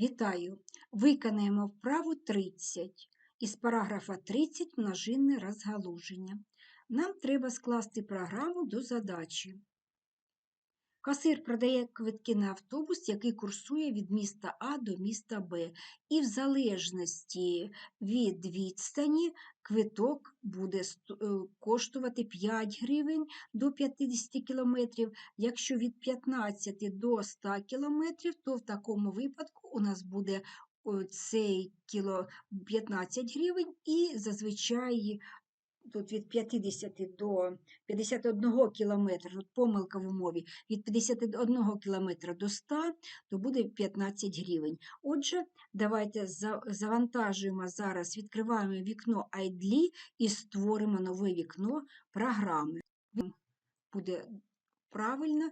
Вітаю! Виконаємо вправу 30. Із параграфа 30 множинне розгалуження. Нам треба скласти програму до задачі. Касир продає квитки на автобус, який курсує від міста А до міста Б. І в залежності від відстані квиток буде е, коштувати 5 гривень до 50 кілометрів. Якщо від 15 до 100 кілометрів, то в такому випадку у нас буде цей кіло 15 гривень і зазвичай тут від 50 до 51 кілометра, тут помилка в умові, від 51 кілометра до 100, то буде 15 гривень. Отже, давайте завантажуємо зараз, відкриваємо вікно IDLE і створимо нове вікно програми. Буде правильно.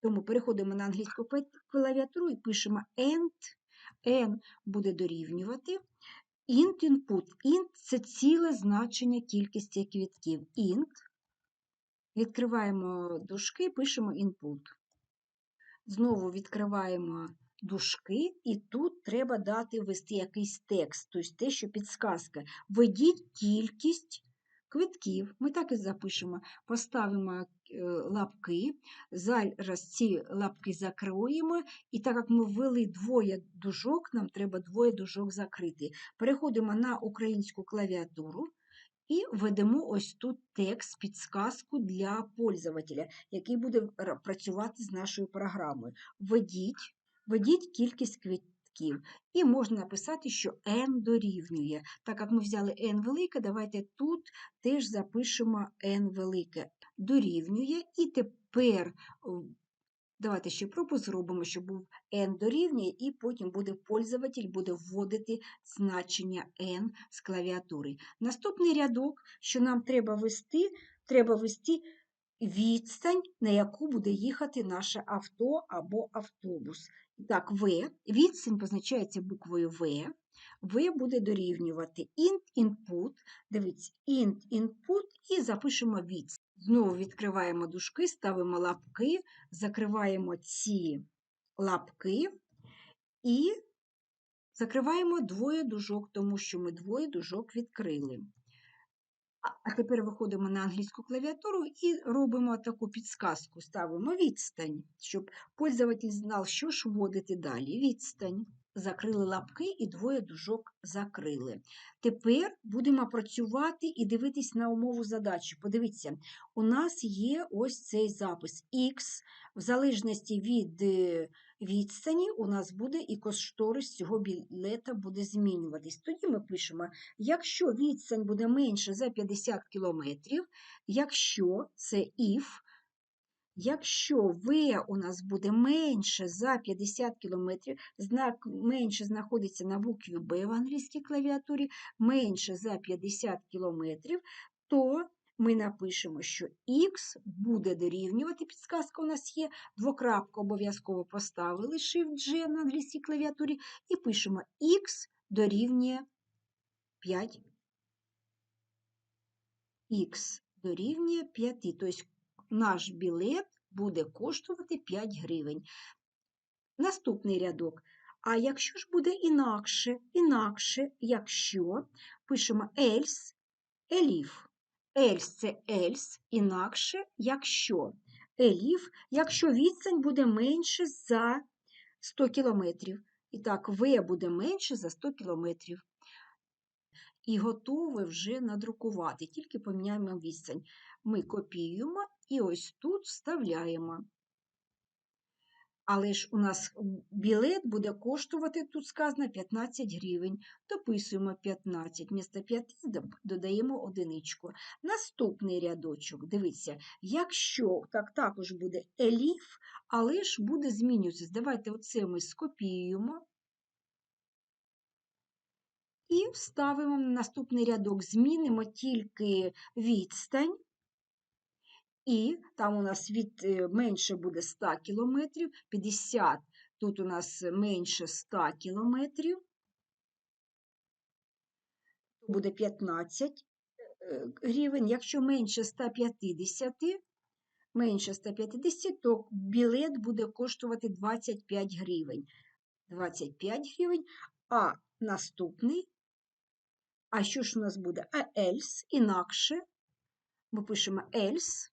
Тому переходимо на англійську клавіатуру і пишемо END. N буде дорівнювати. Int input. Int – це ціле значення кількості квітків. Int. Відкриваємо дужки, пишемо input. Знову відкриваємо дужки, і тут треба дати ввести якийсь текст, тобто те, що підсказка. Введіть кількість квитків. Ми так і запишемо. Поставимо лапки. Зараз ці лапки закриємо, і так як ми ввели двоє дужок, нам треба двоє дужок закрити. Переходимо на українську клавіатуру і введемо ось тут текст, підсказку для пользователя, який буде працювати з нашою програмою. Введіть, введіть кількість квитків. І можна написати, що n дорівнює. Так як ми взяли n велике, давайте тут теж запишемо n велике. Дорівнює. І тепер давайте ще пробу зробимо, щоб був n дорівнює, і потім буде пользователь буде вводити значення n з клавіатури. Наступний рядок, що нам треба ввести, треба ввести відстань, на яку буде їхати наше авто або автобус. Так, В, відстань позначається буквою В. В буде дорівнювати int input, дивіться, int input і запишемо відстань. Знову відкриваємо дужки, ставимо лапки, закриваємо ці лапки і закриваємо двоє дужок, тому що ми двоє дужок відкрили. А- тепер виходимо на англійську клавіатуру і робимо таку підсказку. Ставимо відстань, щоб пользователь знав, що ж вводити далі. Відстань. Закрили лапки і двоє дужок закрили. Тепер будемо працювати і дивитись на умову задачі. Подивіться, у нас є ось цей запис X. В залежності від е, відстані у нас буде і кошторис цього білета буде змінюватись. Тоді ми пишемо Якщо відстань буде менше за 50 км, якщо це if, якщо v у нас буде менше за 50 км, знак менше знаходиться на букві B в англійській клавіатурі, менше за 50 км, то ми напишемо, що x буде дорівнювати, підсказка у нас є, двокрапку обов'язково поставили Shift-G на англійській клавіатурі і пишемо x дорівнює 5 х дорівнює 5. Тобто наш білет буде коштувати 5 гривень. Наступний рядок. А якщо ж буде інакше, інакше, якщо пишемо else, еліф. Else – це else, інакше, якщо. Еліф, якщо відстань буде менше за 100 кілометрів. І так, В буде менше за 100 кілометрів і готове вже надрукувати, тільки поміняємо відстань. Ми копіюємо і ось тут вставляємо. Але ж у нас білет буде коштувати, тут сказано 15 гривень. Дописуємо 15. Вмісто 5 додаємо одиничку. Наступний рядочок, дивіться, якщо так також буде еліф, але ж буде змінюватися. Давайте оце ми скопіюємо. І вставимо на наступний рядок, змінимо тільки відстань, і там у нас від е, менше буде 100 км, 50, тут у нас менше 100 км, буде 15 е, гривень. Якщо менше 150, менше 150, то білет буде коштувати 25 гривень. 25 гривень. А наступний, а що ж у нас буде? А else, інакше. Ми пишемо else,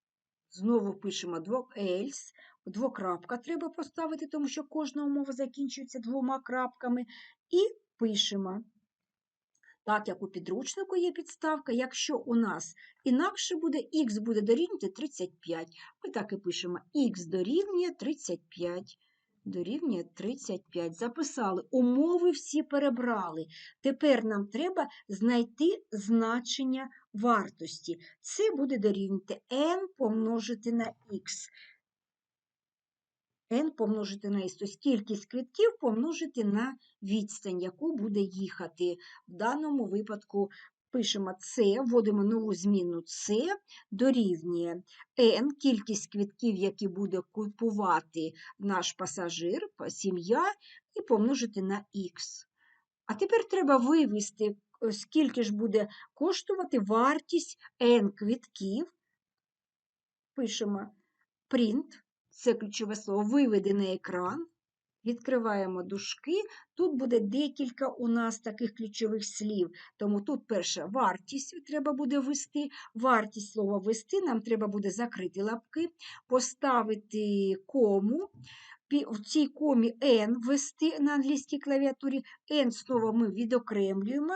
знову пишемо else, двокрапка треба поставити, тому що кожна умова закінчується двома крапками. І пишемо. Так як у підручнику є підставка, якщо у нас інакше буде, х буде дорівнювати 35. Ми так і пишемо х дорівнює 35. Дорівнює 35. Записали. Умови всі перебрали. Тепер нам треба знайти значення вартості. Це буде дорівнювати n помножити на х. n помножити на х, тобто кількість квитків помножити на відстань, яку буде їхати. В даному випадку пишемо С, вводимо нову зміну С, дорівнює n, кількість квитків, які буде купувати наш пасажир, сім'я, і помножити на х. А тепер треба вивести, скільки ж буде коштувати вартість n квитків. Пишемо print, це ключове слово, виведи на екран. Відкриваємо дужки. Тут буде декілька у нас таких ключових слів. Тому тут перше вартість треба буде ввести. Вартість слова ввести, нам треба буде закрити лапки, поставити кому. В цій комі N ввести на англійській клавіатурі. N слово ми відокремлюємо,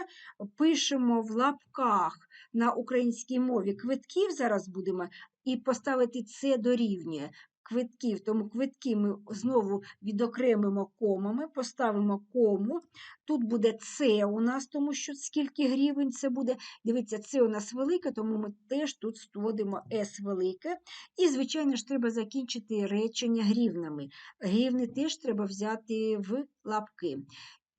пишемо в лапках на українській мові квитків, зараз будемо, і поставити це дорівнює квитків, тому квитки ми знову відокремимо комами, поставимо кому. Тут буде С у нас, тому що скільки гривень це буде. Дивіться, це у нас велике, тому ми теж тут створимо С велике. І, звичайно ж, треба закінчити речення гривнами. Гривни теж треба взяти в лапки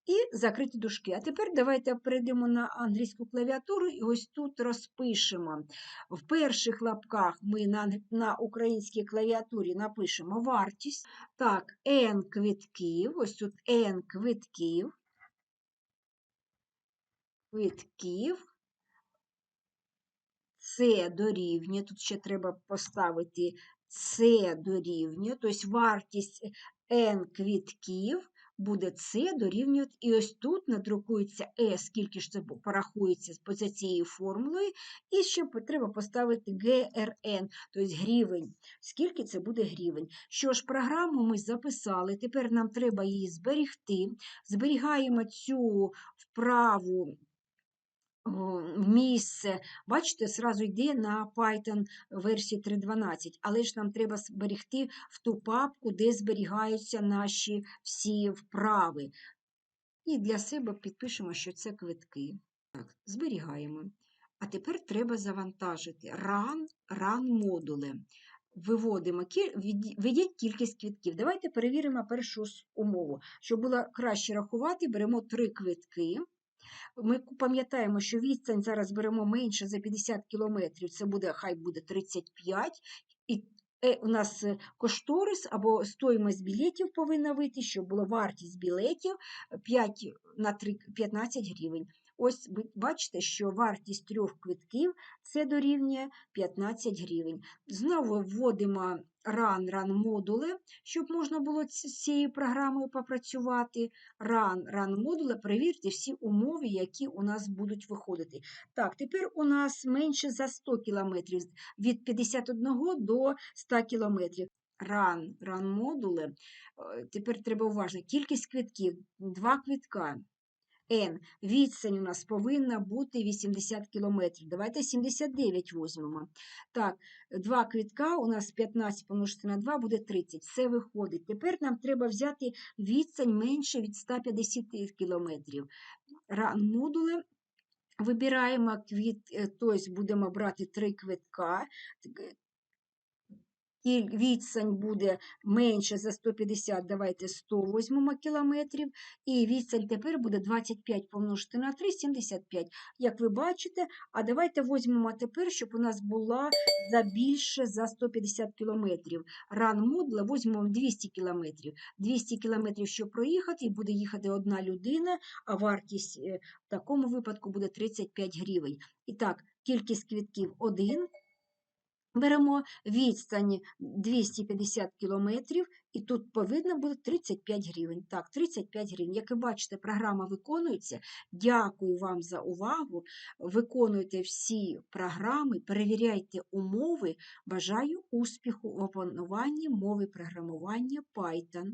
і закриті дужки. А тепер давайте перейдемо на англійську клавіатуру і ось тут розпишемо. В перших лапках ми на на українській клавіатурі напишемо вартість. Так, N квитків, ось тут N квитків. Квитків. Це дорівнює, тут ще треба поставити С дорівнює, тобто вартість N квитків буде С дорівнювати, і ось тут надрукується Е, скільки ж це порахується за цією формулою, і ще треба поставити ГРН, тобто гривень, скільки це буде гривень. Що ж, програму ми записали, тепер нам треба її зберігти. Зберігаємо цю вправу місце. Бачите, зразу йде на Python версії 3.12, але ж нам треба зберегти в ту папку, де зберігаються наші всі вправи. І для себе підпишемо, що це квитки. Так, Зберігаємо. А тепер треба завантажити run, run модули. Виводимо, введіть кількість квитків. Давайте перевіримо першу умову. Щоб було краще рахувати, беремо три квитки. Ми пам'ятаємо, що відстань зараз беремо менше за 50 кілометрів, це буде, хай буде 35, і е, у нас е, кошторис або стоїмость білетів повинна вийти, щоб була вартість білетів 5 на 3, 15 гривень. Ось ви бачите, що вартість трьох квитків це дорівнює 15 гривень. Знову вводимо run run модули, щоб можна було з цією програмою попрацювати. Run run модули, перевірте всі умови, які у нас будуть виходити. Так, тепер у нас менше за 100 км, від 51 до 100 км. Run, run модули. Тепер треба уважно. Кількість квитків, два квитка. N. Відстань у нас повинна бути 80 км. Давайте 79 візьмемо. Так, два квітка у нас 15 помножити на 2 буде 30. Все виходить. Тепер нам треба взяти відстань менше від 150 км. Модули. Вибираємо квіт, тобто будемо брати три квитка відстань буде менше за 150, давайте 100 візьмемо кілометрів, і відстань тепер буде 25 помножити на 3, 75, як ви бачите. А давайте візьмемо тепер, щоб у нас була за більше за 150 кілометрів. Ран модула візьмемо 200 кілометрів. 200 кілометрів, щоб проїхати, і буде їхати одна людина, а вартість е, в такому випадку буде 35 гривень. І так, кількість квітків 1. Беремо відстань 250 кілометрів, і тут повинно бути 35 гривень. Так, 35 гривень. Як ви бачите, програма виконується. Дякую вам за увагу. Виконуйте всі програми, перевіряйте умови. Бажаю успіху в опануванні мови програмування Python.